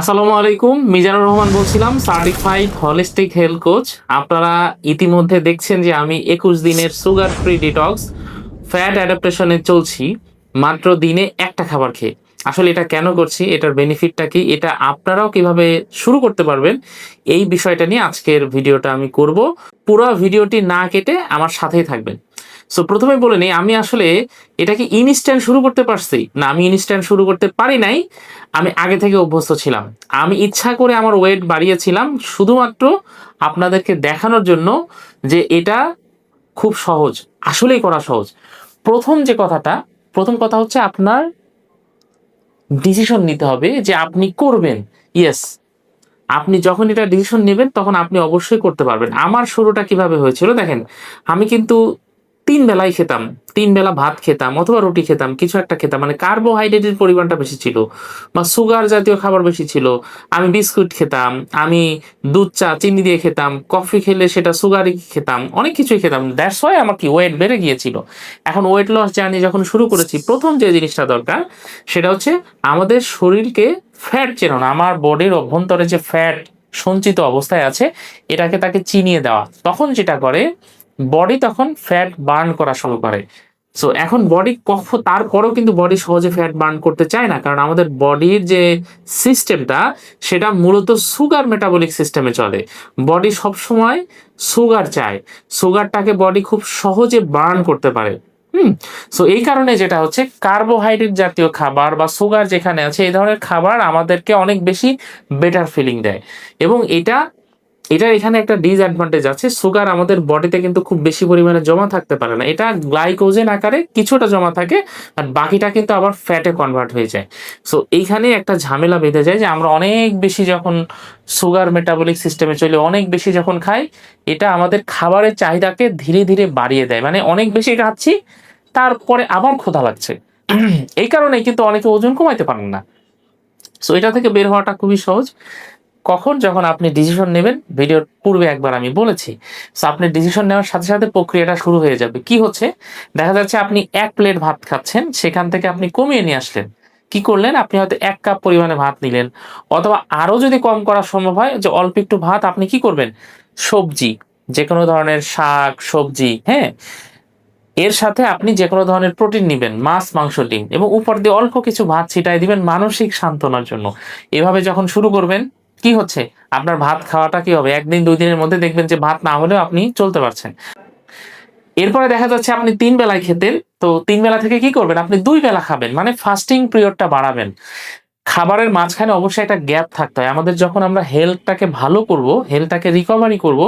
আসসালামু আলাইকুম, মিজানুর রহমান বলছিলাম সার্টিফাইড হলিস্টিক হেলথ কোচ আপনারা ইতিমধ্যে দেখছেন যে আমি একুশ দিনের সুগার ফ্রি ডিটক্স ফ্যাট অ্যাডাপ্টেশনে চলছি, মাত্র দিনে একটা খাবার খেয়ে। আসলে এটা কেন করছি, এটার বেনিফিটটা কি, এটা আপনারাও কীভাবে শুরু করতে পারবেন, এই বিষয়টা নিয়ে আজকের ভিডিওটা আমি করব। পুরো ভিডিওটি না কেটে আমার সাথেই থাকবেন। সো প্রথমে বলে নিই, আমি আসলে এটাকে ইনস্ট্যান্ট শুরু করতে পারছি। না, আমি ইনস্ট্যান্ট শুরু করতে পারি নাই, আমি আগে থেকে অভ্যস্ত ছিলাম। আমি ইচ্ছা করে আমার ওয়েট বাড়িয়েছিলাম, শুধুমাত্র আপনাদেরকে দেখানোর জন্য যে এটা খুব সহজ, আসলেই করা সহজ। প্রথম যে কথাটা, প্রথম কথা হচ্ছে আপনার ডিসিশন নিতে হবে যে আপনি করবেন। ইয়েস আপনি যখন এটা ডিসিশন নেবেন, তখন আপনি অবশ্যই করতে পারবেন। আমার শুরুটা কীভাবে হয়েছিল, দেখেন, আমি কিন্তু তিন বেলায় খেতাম, তিন বেলা ভাত খেতাম অথবা রুটি খেতাম, কিছু একটা খেতাম। মানে কার্বোহাইড্রেটের পরিমাণটা বেশি ছিল বা সুগার জাতীয় খাবার বেশি ছিল। আমি বিস্কুট খেতাম, আমি দুধ চা, চিনি দিয়ে খেতাম কফি খেলে সেটা সুগারই খেতাম, অনেক কিছুই খেতাম। দ্যাটস ওয়াই আমার কি ওয়েট বেড়ে গিয়েছিল। এখন ওয়েট লস জার্নি যখন শুরু করেছি, প্রথম যে জিনিসটা দরকার সেটা হচ্ছে আমাদের শরীরকে ফ্যাট চেনানো আমার বডির অভ্যন্তরে যে ফ্যাট সঞ্চিত অবস্থায় আছে, এটাকে তাকে চিনিয়ে দেওয়া। তখন যেটা করে বডি তখন ফ্যাট বার্ন করা শুরু করে। সো এখন বডি কখন তারপরেও কিন্তু বডি সহজে ফ্যাট বার্ন করতে চায় না, কারণ আমাদের বডির যে সিস্টেমটা সেটা মূলত সুগার মেটাবলিক সিস্টেমে চলে। বডি সবসময় সুগার চায়। সুগারটাকে বডি খুব সহজে বার্ন করতে পারে। হুম? সো এই কারণে যেটা হচ্ছে কার্বোহাইড্রেট জাতীয় খাবার বা সুগার যেখানে আছে, এই ধরনের খাবার আমাদেরকে অনেক বেশি বেটার ফিলিং দেয়। এবং এটা এটার এখানে একটা ডিসঅ্যাডভান্টেজ আছে সুগার আমাদের বডিতে কিন্তু খুব বেশি পরিমাণে জমা থাকতে পারে না। এটা গ্লাইকোজেন আকারে কিছুটা জমা থাকে আর বাকিটা কিন্তু আবার ফ্যাটে কনভার্ট হয়ে যায়। সো এইখানে একটা ঝামেলা বেঁধে যায় যে আমরা অনেক বেশি যখন সুগার মেটাবলিক সিস্টেমে চলে, অনেক বেশি যখন খাই, এটা আমাদের খাবারের চাহিদাকে ধীরে ধীরে বাড়িয়ে দেয়। মানে অনেক বেশি খাচ্ছি, তারপরে আবার ক্ষুধা লাগছে। এই কারণেই কিন্তু অনেকে ওজন কমাইতে পারেন না। সো এটা থেকে বের হওয়াটা খুবই সহজ। কখন যখন আপনি ডিসিশন নেবেন ভিডিওর পূর্বে একবার আমি বলেছি। সো আপনি ডিসিশন নেওয়ার সাথে সাথে প্রক্রিয়াটা শুরু হয়ে যাবে। কি হচ্ছে? দেখা যাচ্ছে আপনি এক প্লেট ভাত খাচ্ছেন, সেখান থেকে আপনি কমিয়ে নিয়ে আসলেন। কি করলেন? আপনি হয়তো এক কাপ পরিমাণে ভাত নিলেন। অথবা আরও যদি কম করা সম্ভব হয়, যে অল্প একটু ভাত, আপনি কি করবেন? সবজি যে কোনো ধরনের শাক, সবজি হ্যাঁ? এর সাথে আপনি যে কোনো ধরনের প্রোটিন নেবেন, মাছ, মাংস, ডিম। এবং উপর দিয়ে অল্প কিছু ভাত ছিটাই দিবেন মানসিক সান্ত্বনার জন্য। এভাবে যখন শুরু করবেন কি হচ্ছে? আপনার ভাত খাওয়াটা কি হবে? একদিন দুই দিনের মধ্যে দেখবেন যে ভাত না হলেও আপনি চলতে পারছেন। এরপরে দেখা যাচ্ছে আপনি তিন বেলায় খেতেন, তো তিন বেলা থেকে কি করবেন? আপনি দুই বেলা খাবেন মানে ফাস্টিং পিরিয়ডটা বাড়াবেন। খাবারের মাঝখানে অবশ্যই একটা গ্যাপ থাকতে হয়। আমাদের যখন আমরা হেলথটাকে ভালো করব হেলথটাকে রিকভারি করব,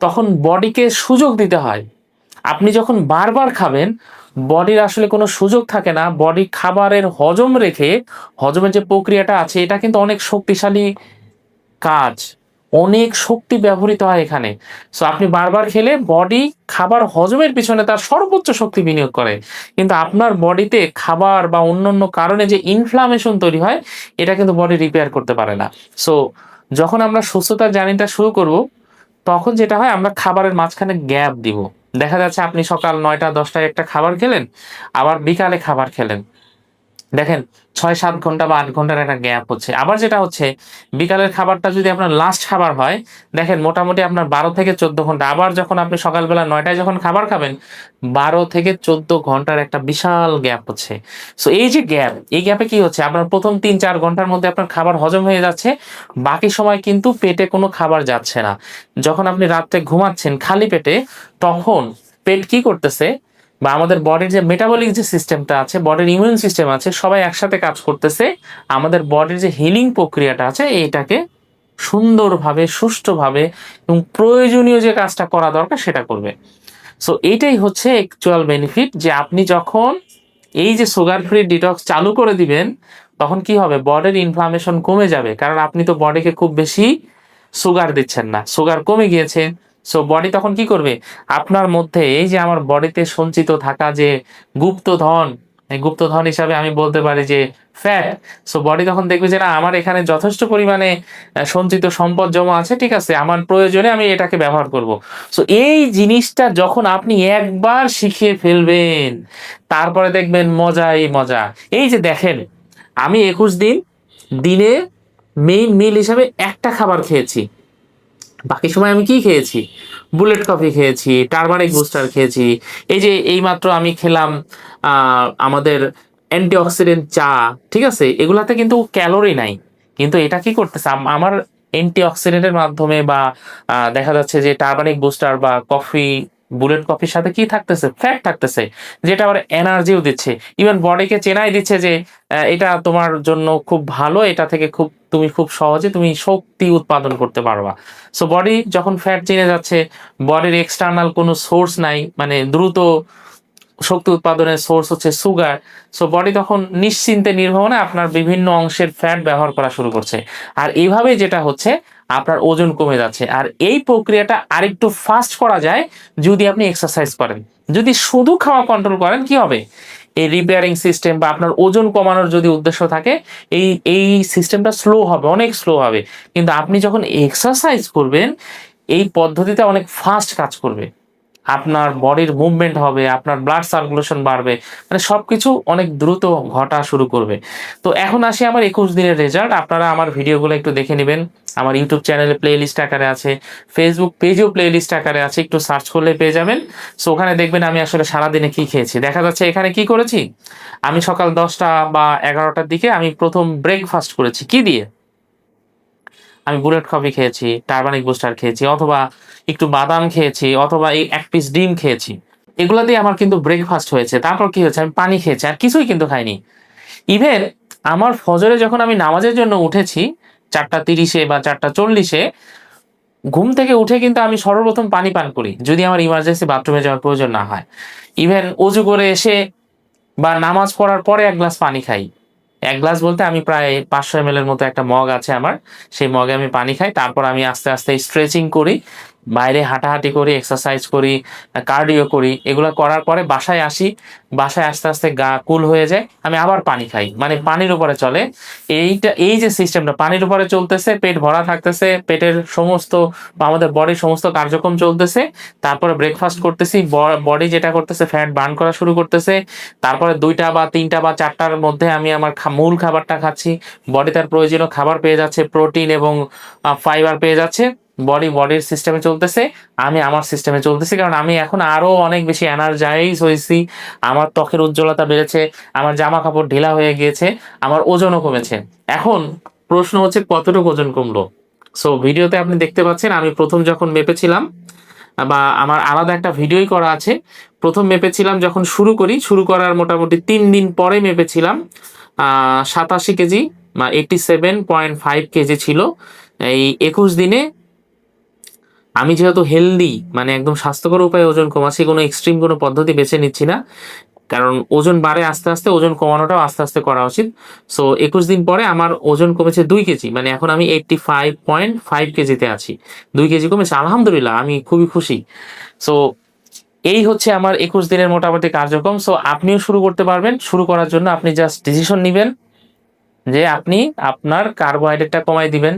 তখন বডিকে সুযোগ দিতে হয়। আপনি যখন বারবার খাবেন বডির আসলে কোনো সুযোগ থাকে না। বডি খাবারের হজম রেখে, হজমের যে প্রক্রিয়াটা আছে, এটা কিন্তু অনেক শক্তিশালী কাজ। অনেক শক্তি ব্যবহৃত হয় এখানে। সো আপনি বারবার খেলে বডি খাবার হজমের পিছনে তার সর্বোচ্চ শক্তি বিনিয়োগ করে। কিন্তু আপনার বডিতে খাবার বা অন্যান্য কারণে যে ইনফ্লামেশন তৈরি হয়, এটা কিন্তু বডি রিপেয়ার করতে পারে না। সো যখন আমরা সুস্থতার জার্নিটা শুরু করব, তখন যেটা হয়, আমরা খাবারের মাঝখানে গ্যাপ দিব। দেখা যাচ্ছে আপনি সকাল নয়টা, দশটায় একটা খাবার খেলেন, আবার বিকালে খাবার খেলেন। দেখেন, ছয়, সাত ঘণ্টা বা আট ঘণ্টার একটা গ্যাপ হচ্ছে। আবার যেটা হচ্ছে, বিকালের খাবারটা যদি আপনার লাস্ট খাবার হয়, দেখেন মোটামুটি আপনার বারো থেকে চোদ্দ ঘণ্টা। আবার যখন আপনি সকালবেলা নয়টায় যখন খাবার খাবেন, বারো থেকে চোদ্দ ঘণ্টার একটা বিশাল গ্যাপ হচ্ছে। সো এই যে গ্যাপ এই গ্যাপে কি হচ্ছে? আপনার প্রথম তিন, চার ঘণ্টার মধ্যে আপনার খাবার হজম হয়ে যাচ্ছে, বাকি সময় কিন্তু পেটে কোনো খাবার যাচ্ছে না। যখন আপনি রাত্রে ঘুমাচ্ছেন খালি পেটে, তখন পেট কি করতেছে? বা আমাদের বডির যে মেটাবলিক যে সিস্টেমটা আছে বডির ইমিউন সিস্টেম আছে, সবাই একসাথে কাজ করতেছে। আমাদের বডির যে হিলিং প্রক্রিয়াটা আছে এটাকে সুন্দরভাবে, সুষ্ঠুভাবে এবং প্রয়োজনীয় যে কাজটা করা দরকার সেটা করবে। সো এইটাই হচ্ছে অ্যাকচুয়াল বেনিফিট যে আপনি যখন এই যে সুগার ফ্রি ডিটক্স চালু করে দিবেন, তখন কি হবে? বডির ইনফ্লামেশন কমে যাবে। কারণ আপনি তো বডিকে খুব বেশি সুগার দিচ্ছেন না। সুগার কমে গিয়েছে। সো বডি তখন কি করবে? আপনার মধ্যে এই যে আমার বডিতে সঞ্চিত থাকা যে গুপ্তধন এই গুপ্তধন হিসাবে আমি বলতে পারি যে ফ্যাট সো বডি তখন দেখবে যে না, আমার এখানে যথেষ্ট পরিমাণে সঞ্চিত সম্পদ জমা আছে, ঠিক আছে, আমার প্রয়োজনে আমি এটাকে ব্যবহার করব। সো এই জিনিসটা যখন আপনি একবার শিখিয়ে ফেলবেন, তারপরে দেখবেন মজাই মজা। এই যে দেখেন, আমি একুশ দিন দিনে মেইন মিল হিসাবে একটা খাবার খেয়েছি। বাকি সময় আমি কি খেয়েছি? বুলেট কফি খেয়েছি টারমারিক বুস্টার খেয়েছি। এই যে এইমাত্র আমি খেলাম আমাদের অ্যান্টিঅক্সিডেন্ট চা, ঠিক আছে? এগুলাতে কিন্তু ক্যালোরি নাই। কিন্তু এটা কি করতেছে? আম- আমার অ্যান্টিঅক্সিডেন্টের মাধ্যমে বা দেখা যাচ্ছে যে টারমারিক বুস্টার বা কফি বুলেট কফির সাথে কি থাকতেছে? ফ্যাট থাকতেছে, যেটা আবার এনার্জিও দিচ্ছে। ইভেন বডিকে চেনাই দিচ্ছে যে এটা তোমার জন্য খুব ভালো, এটা থেকে খুব তুমি খুব সহজে তুমি শক্তি উৎপাদন করতে পারবা। সো বডি যখন ফ্যাট চিনে যাচ্ছে বডির এক্সটার্নাল কোনো সোর্স নাই মানে দ্রুত শক্তি উৎপাদনের সোর্স হচ্ছে সুগার সো বডি তখন নিশ্চিন্তে নির্ভরণে আপনার বিভিন্ন অংশের ফ্যাট ব্যবহার করা শুরু করছে। আর এইভাবে যেটা হচ্ছে, আপনার ওজন কমে যাচ্ছে। আর এই প্রক্রিয়াটা আরেকটু ফাস্ট করা যায় যদি আপনি এক্সারসাইজ করেন। যদি শুধু খাওয়া কন্ট্রোল করেন, কি হবে? এই রিপেয়ারিং সিস্টেম বা আপনার ওজন কমানোর যদি উদ্দেশ্য থাকে, এই এই সিস্টেমটা স্লো হবে, অনেক স্লো হবে। কিন্তু আপনি যখন এক্সারসাইজ করবেন, এই পদ্ধতিতে অনেক ফাস্ট কাজ করবে। আপনার বডির মুভমেন্ট হবে, আপনার ব্লাড সার্কুলেশন বাড়বে মানে সবকিছু অনেক দ্রুত ঘটা শুরু করবে। তো এখন আসি আমার একুশ দিনের রেজাল্ট আপনারা আমার ভিডিওগুলো একটু দেখে নেবেন। আমার ইউটিউব চ্যানেলে প্লে লিস্ট আকারে আছে ফেসবুক পেজেও প্লে লিস্ট আকারে আছে, একটু সার্চ করলে পেয়ে যাবেন। সো ওখানে দেখবেন আমি আসলে সারাদিনে কি খেয়েছি। দেখা যাচ্ছে এখানে কি করেছি? আমি সকাল দশটা বা এগারোটার দিকে আমি প্রথম ব্রেকফাস্ট করেছি। কি দিয়ে? আমি বুলেট কফি খেয়েছি টারবানিক বুস্টার খেয়েছি, অথবা একটু বাদাম খেয়েছি, অথবা এই এক পিস ডিম খেয়েছি। এগুলো দিয়ে আমার কিন্তু ব্রেকফাস্ট হয়েছে। তারপর কি হয়েছে? আমি পানি খেয়েছি, আর কিছুই কিন্তু খাইনি। ইভেন আমার ফজরে যখন আমি নামাজের জন্য উঠেছি, চারটা তিরিশে বা চারটা চল্লিশে, ঘুম থেকে উঠে কিন্তু আমি সর্বপ্রথম পানি পান করি, যদি আমার ইমার্জেন্সি বাথরুমে যাওয়ার প্রয়োজন না হয়। ইভেন অজু করে এসে বা নামাজ পড়ার পরে এক গ্লাস পানি খাই। এক গ্লাস বলতে আমি প্রায় পাঁচশো এম এর মতো একটা মগ আছে আমার। সেই মগে আমি পানি খাই, তারপর আমি আস্তে আস্তে স্ট্রেচিং করি। বাইরে হাঁটাহাঁটি করি এক্সারসাইজ করি কার্ডিও করি, এগুলো করার পরে বাসায় আসি, বাসায় আস্তে আস্তে গা কুল হয়ে যায়, আমি আবার পানি খাই। মানে পানির উপরে চলে। এইটা, এই যে সিস্টেমটা পানির উপরে চলতেছে, পেট ভরা থাকতেছে, পেটের সমস্ত, আমাদের বডির সমস্ত কার্যক্রম চলতেছে, তারপরে ব্রেকফাস্ট করতেছি বডি যেটা করতেছে ফ্যাট বার্ন করা শুরু করতেছে, তারপরে দুইটা বা তিনটা বা চারটার মধ্যে আমি আমার মূল খাবারটা খাচ্ছি বডি তার প্রয়োজনীয় খাবার পেয়ে যাচ্ছে প্রোটিন এবং ফাইবার পেয়ে যাচ্ছে। বডি বডির সিস্টেমে চলতেছে, আমি আমার সিস্টেমে চলতেছি, কারণ আমি এখন আরও অনেক বেশি এনার্জাইজ হয়েছি। আমার ত্বকের উজ্জ্বলতা বেড়েছে, আমার জামা কাপড় ঢিলা হয়ে গিয়েছে, আমার ওজনও কমেছে। এখন প্রশ্ন হচ্ছে কতটুকু ওজন কমলো? সো ভিডিওতে আপনি দেখতে পাচ্ছেন, আমি প্রথম যখন মেপেছিলাম, বা আমার আলাদা একটা ভিডিওই করা আছে, প্রথম মেপেছিলাম যখন শুরু করি, শুরু করার মোটামুটি তিন দিন পরে মেপেছিলাম সাতাশি কেজি বা eighty seven point five kg ছিল। এই একুশ দিনে আমি যেহেতু হেলদি মানে একদম স্বাস্থ্যকর উপায়ে ওজন কমাচ্ছি কোনো এক্সট্রিম কোনো পদ্ধতি বেছে নিচ্ছি না। কারণ ওজন বাড়ে আস্তে আস্তে, ওজন কমানোটাও আস্তে আস্তে করা উচিত। সো একুশ দিন পরে আমার ওজন কমেছে দুই কেজি মানে এখন আমি এইটটি ফাইভ পয়েন্ট ফাইভ কেজিতে আছি। দুই কেজি কমেছে, আলহামদুলিল্লাহ, আমি খুবই খুশি। সো এই হচ্ছে আমার একুশ দিনের মোটামুটি কার্যক্রম। সো আপনিও শুরু করতে পারবেন। শুরু করার জন্য আপনি জাস্ট ডিসিশন নেবেন যে আপনি আপনার কার্বোহাইড্রেটটা কমাই দিবেন।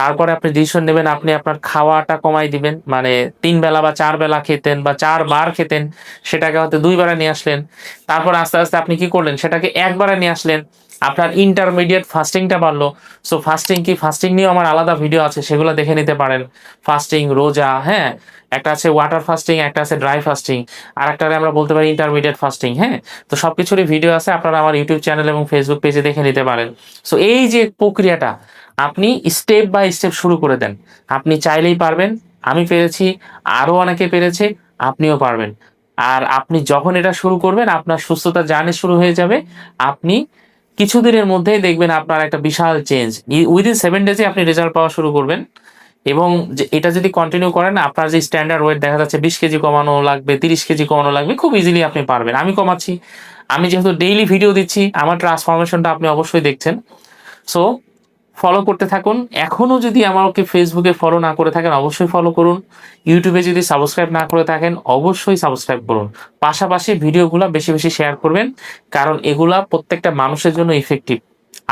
তারপরে আপনি ডিসিশন নেবেন, আপনি আপনার খাওয়াটা কমাই দিবেন। মানে তিন বেলা বা চার বেলা খেতেন বা চার বার খেতেন, সেটাকে হয়তো দুইবারে নিয়ে আসলেন। তারপর আস্তে আস্তে আপনি কি করলেন? সেটাকে একবারে নিয়ে আসলেন। আপনার ইন্টারমিডিয়েট ফাস্টিংটা বাড়লো। সো ফাস্টিং কি? ফাস্টিং নিয়েও আমার আলাদা ভিডিও আছে, সেগুলো দেখে নিতে পারেন। ফাস্টিং রোজা হ্যাঁ? একটা আছে ওয়াটার ফাস্টিং একটা আছে ড্রাই ফাস্টিং আর একটা আমরা বলতে পারি ইন্টারমিডিয়েট ফাস্টিং হ্যাঁ? তো সব কিছুরই ভিডিও আছে, আপনারা আমার ইউটিউব চ্যানেল এবং ফেসবুক পেজে দেখে নিতে পারেন। সো এই যে প্রক্রিয়াটা, আপনি স্টেপ বাই স্টেপ শুরু করে দেন। আপনি চাইলেই পারবেন, আমি পেরেছি আরও অনেকে পেরেছে, আপনিও পারবেন। আর আপনি যখন এটা শুরু করবেন, আপনার সুস্থতা জার্নি শুরু হয়ে যাবে, আপনি কিছুদিনের মধ্যেই দেখবেন আপনার একটা বিশাল চেঞ্জ উইদিন সেভেন ডেজে আপনি রেজাল্ট পাওয়া শুরু করবেন। এবং এটা যদি কন্টিনিউ করেন, আপনার যে স্ট্যান্ডার্ড ওয়েট দেখা যাচ্ছে বিশ কেজি কমানো লাগবে, তিরিশ কেজি কমানো লাগবে, খুব ইজিলি আপনি পারবেন। আমি কমাচ্ছি। আমি যেহেতু ডেইলি ভিডিও দিচ্ছি, আমার ট্রান্সফরমেশনটা আপনি অবশ্যই দেখছেন। সো ফলো করতে থাকুন। এখনও যদি আমাকে ফেসবুকে ফলো না করে থাকেন, অবশ্যই ফলো করুন। ইউটিউবে যদি সাবস্ক্রাইব না করে থাকেন, অবশ্যই সাবস্ক্রাইব করুন। পাশাপাশি ভিডিওগুলো বেশি বেশি শেয়ার করবেন, কারণ এগুলা প্রত্যেকটা মানুষের জন্য ইফেক্টিভ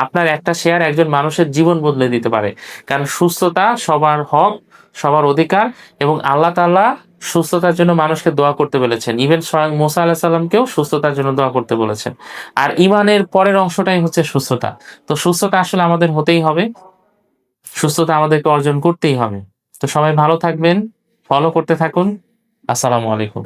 আপনার একটা শেয়ার একজন মানুষের জীবন বদলে দিতে পারে। কারণ সুস্থতা সবার হক সবার অধিকার এবং আল্লাহ তাল্লাহ সুস্থতার জন্য মানুষকে দোয়া করতে বলেছেন। ইভেন স্বয়ং মোসা আল্লাহ সাল্লামকেও সুস্থতার জন্য দোয়া করতে বলেছেন। আর ইমানের পরের অংশটাই হচ্ছে সুস্থতা। তো সুস্থতা আসলে আমাদের হতেই হবে। সুস্থতা আমাদেরকে অর্জন করতেই হবে। তো সবাই ভালো থাকবেন ফলো করতে থাকুন। আসসালামু আলাইকুম।